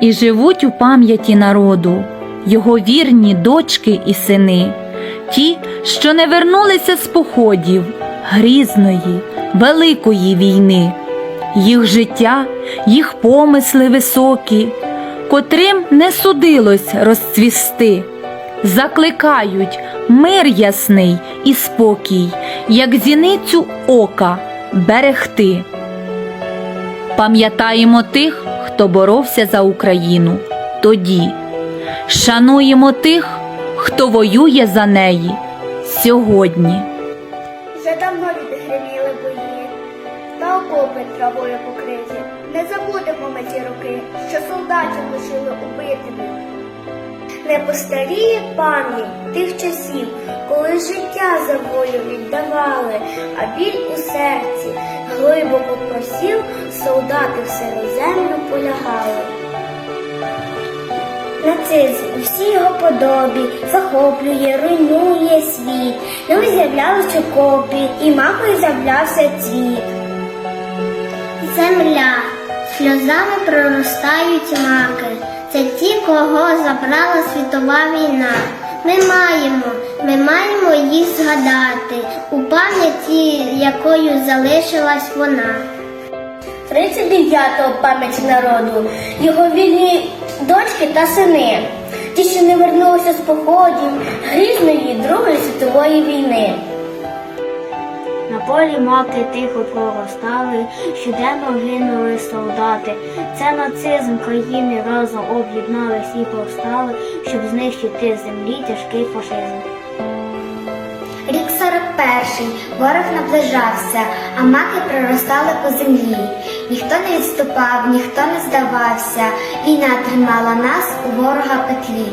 І живуть у пам'яті народу його вірні дочки і сини, ті, що не вернулися з походів грізної, великої війни, їх життя, їх помисли високі, котрим не судилось розцвісти, закликають мир ясний і спокій, як зіницю ока берегти. Пам'ятаємо тих, хто боровся за Україну тоді. Шануємо тих, хто воює за неї сьогодні. Вже давно відгриміли бої, та окопи травою покриті. Не забудемо ми ті роки, що солдатів лишили убитими. Не постаріє пам'ять тих часів, коли життя за волю віддавали, а біль у серці глибоко просів, солдати в землю полягали. Нацизм у всій його подобі захоплює, руйнує світ. Нові з'являлися окопі, і макою з'являвся цвіт. Земля, сльозами проростають маки. Це ті, кого забрала світова війна. Ми маємо, ми маємо їх згадати у пам'яті, якою залишилась вона. 39-го пам'яті народу, його вільні дочки та сини, ті, що не вернулися з походів грізної Другої світової війни. На полі маки тихо проростали, щоденно гинули солдати. Це нацизм країни разом об'єднались і повстали, щоб знищити землі тяжкий фашизм. Рік 41-й, ворог наближався, а маки проростали по землі. Ніхто не відступав, ніхто не здавався. Війна тримала нас у ворога петлі.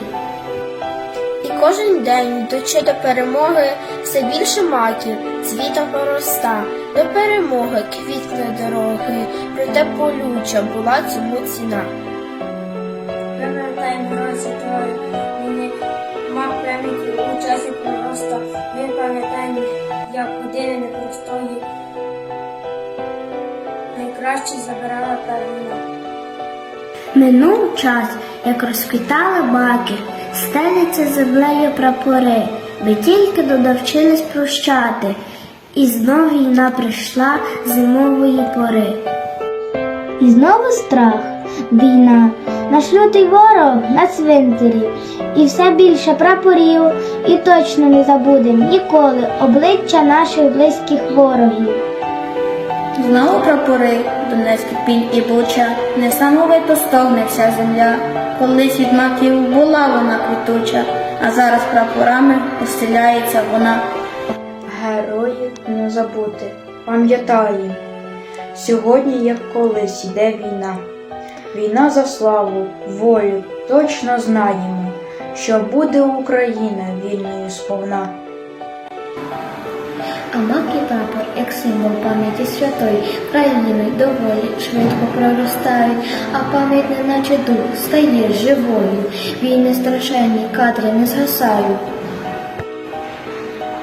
І кожен день, йдучи до перемоги, все більше маків цвітом пророста. До перемоги квітли дороги, проте болюча була цьому ціна. Пам'ятаємо він мав пам'яті у часі найкраще забирала первина. Минув час, як розквітали баки, стеляться землею прапори. Ми тільки додавчились прощати, і знов війна прийшла зимової пори. І знову страх, війна, наш лютий ворог на цвинтарі, і все більше прапорів, і точно не забудем ніколи обличчя наших близьких ворогів. Знову прапори, Донецький пінь і буча, несамовито стогне вся земля. Колись від маків була вона квітуча, а зараз прапорами постеляється вона. Героїв не забути, пам'ятаємо, сьогодні, як колись, йде війна. Війна за славу, волю, точно знаємо, що буде Україна вільною сповна. І прапор, як символ пам'яті святої, країни доволі швидко проростають, а пам'ять неначе дух стає живою. Війни страшенні кадри не згасають.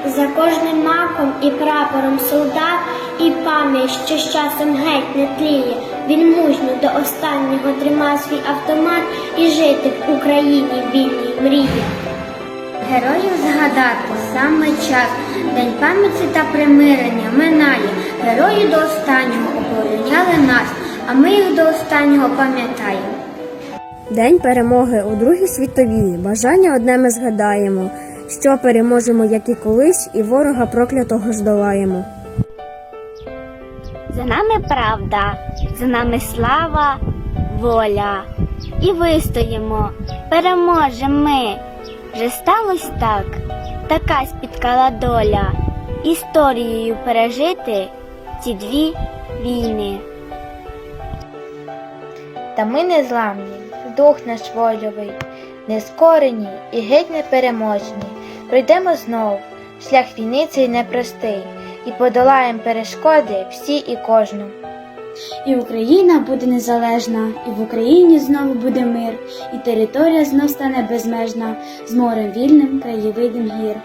За кожним маком і прапором солдат, і пам'ять, що з часом геть не тліє. Він мужньо до останнього тримав свій автомат і жити в Україні вільній мріє. Героїв згадати саме час, День пам'яті та примирення минає. Герої до останнього обороняли нас, а ми їх до останнього пам'ятаємо. День перемоги у Другій світовій. Бажання одне ми згадаємо, що переможемо, як і колись, і ворога проклятого здолаємо. За нами правда, за нами слава, воля. І вистоїмо, переможемо ми. Вже сталося так, така спіткала доля, історією пережити ці дві війни. Та ми не зламні, дух наш вольовий, нескорені і геть непереможні. Пройдемо знов, шлях війни цей непростий, і подолаєм перешкоди всі і кожну. І Україна буде незалежна, і в Україні знову буде мир, і територія знов стане безмежна, з морем вільним краєвидом гір.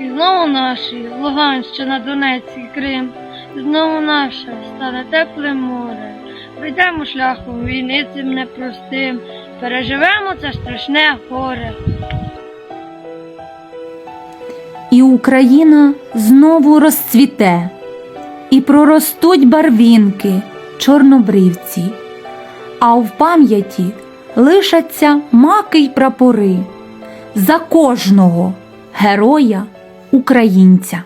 І знову наші Луганщина, Донець і Крим, знову наша стане тепле море, Пройдемо шляхом війни цим непростим, переживемо це страшне горе. І Україна знову розцвіте, і проростуть барвінки, чорнобривці, а в пам'яті лишаться маки й прапори за кожного героя українця.